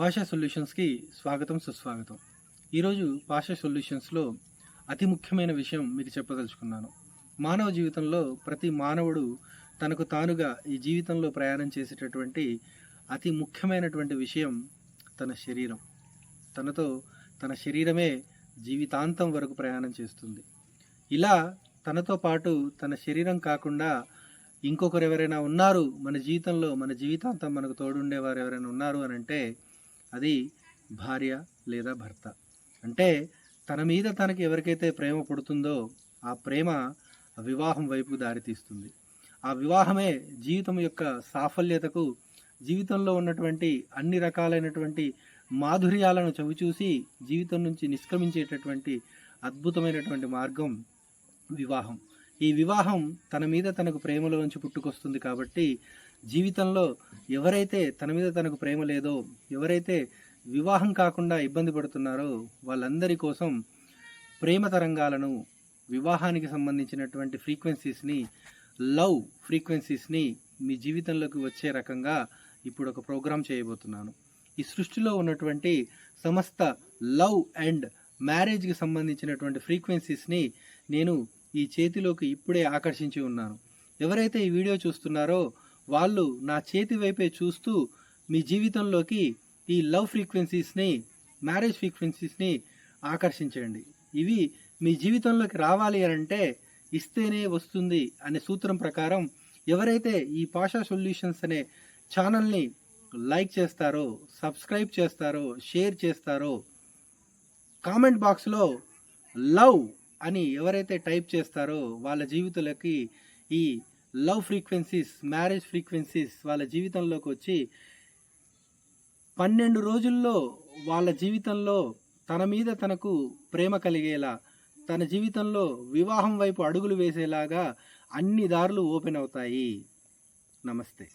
పాషా సొల్యూషన్స్కి స్వాగతం సుస్వాగతం. ఈరోజు పాషా సొల్యూషన్స్లో అతి ముఖ్యమైన విషయం మీకు చెప్పదలుచుకున్నాను. మానవ జీవితంలో ప్రతి మానవుడు తనకు తానుగా ఈ జీవితంలో ప్రయాణం చేసేటటువంటి అతి ముఖ్యమైనటువంటి విషయం తన శరీరం. తనతో తన శరీరమే జీవితాంతం వరకు ప్రయాణం చేస్తుంది. ఇలా తనతో పాటు తన శరీరం కాకుండా ఇంకొకరు ఎవరైనా ఉన్నారు? మన జీవితంలో మన జీవితాంతం మనకు తోడుండేవారు ఎవరైనా ఉన్నారు అని అంటే అది భార్య లేదా భర్త. అంటే తన మీద తనకి ఎవరికైతే ప్రేమ పుడుతుందో ఆ ప్రేమ వివాహం వైపు దారితీస్తుంది. ఆ వివాహమే జీవితం యొక్క సాఫల్యతకు జీవితంలో ఉన్నటువంటి అన్ని రకాలైనటువంటి మాధుర్యాలను చవిచూసి జీవితం నుంచి నిష్క్రమించేటటువంటి అద్భుతమైనటువంటి మార్గం వివాహం. ఈ వివాహం తన మీద తనకు ప్రేమలోంచి పుట్టుకొస్తుంది కాబట్టి జీవితంలో ఎవరైతే తన మీద తనకు ప్రేమ లేదో ఎవరైతే వివాహం కాకుండా ఇబ్బంది పడుతున్నారో వాళ్ళందరి కోసం ప్రేమ తరంగాలను వివాహానికి సంబంధించినటువంటి ఫ్రీక్వెన్సీస్ని లవ్ ఫ్రీక్వెన్సీస్ని మీ జీవితంలోకి వచ్చే రకంగా ఇప్పుడు ఒక ప్రోగ్రాం చేయబోతున్నాను. ఈ సృష్టిలో ఉన్నటువంటి సమస్త లవ్ అండ్ మ్యారేజ్కి సంబంధించినటువంటి ఫ్రీక్వెన్సీస్ని నేను ఈ చేతిలోకి ఇప్పుడే ఆకర్షించి ఉన్నాను ఎవరైతే ఈ వీడియో చూస్తున్నారో వాళ్ళు నా చేతి వైపే చూస్తూ మీ జీవితంలోకి ఈ లవ్ ఫ్రీక్వెన్సీస్ని మ్యారేజ్ ఫ్రీక్వెన్సీస్ని ఆకర్షించండి. ఇవి మీ జీవితంలోకి రావాలి అని అంటే ఇస్తేనే వస్తుంది అనే సూత్రం ప్రకారం ఎవరైతే ఈ పాషా సొల్యూషన్స్ అనే ఛానల్ని లైక్ చేస్తారో సబ్స్క్రైబ్ చేస్తారో షేర్ చేస్తారో కామెంట్ బాక్స్లో లవ్ అని ఎవరైతే టైప్ చేస్తారో వాళ్ళ జీవితాలకి ఈ లవ్ ఫ్రీక్వెన్సీస్ మ్యారేజ్ ఫ్రీక్వెన్సీస్ వాళ్ళ జీవితంలోకి వచ్చి పన్నెండు రోజుల్లో వాళ్ళ జీవితంలో తన మీద తనకు ప్రేమ కలిగేలా తన జీవితంలో వివాహం వైపు అడుగులు వేసేలాగా అన్ని దారులు ఓపెన్ అవుతాయి. నమస్తే.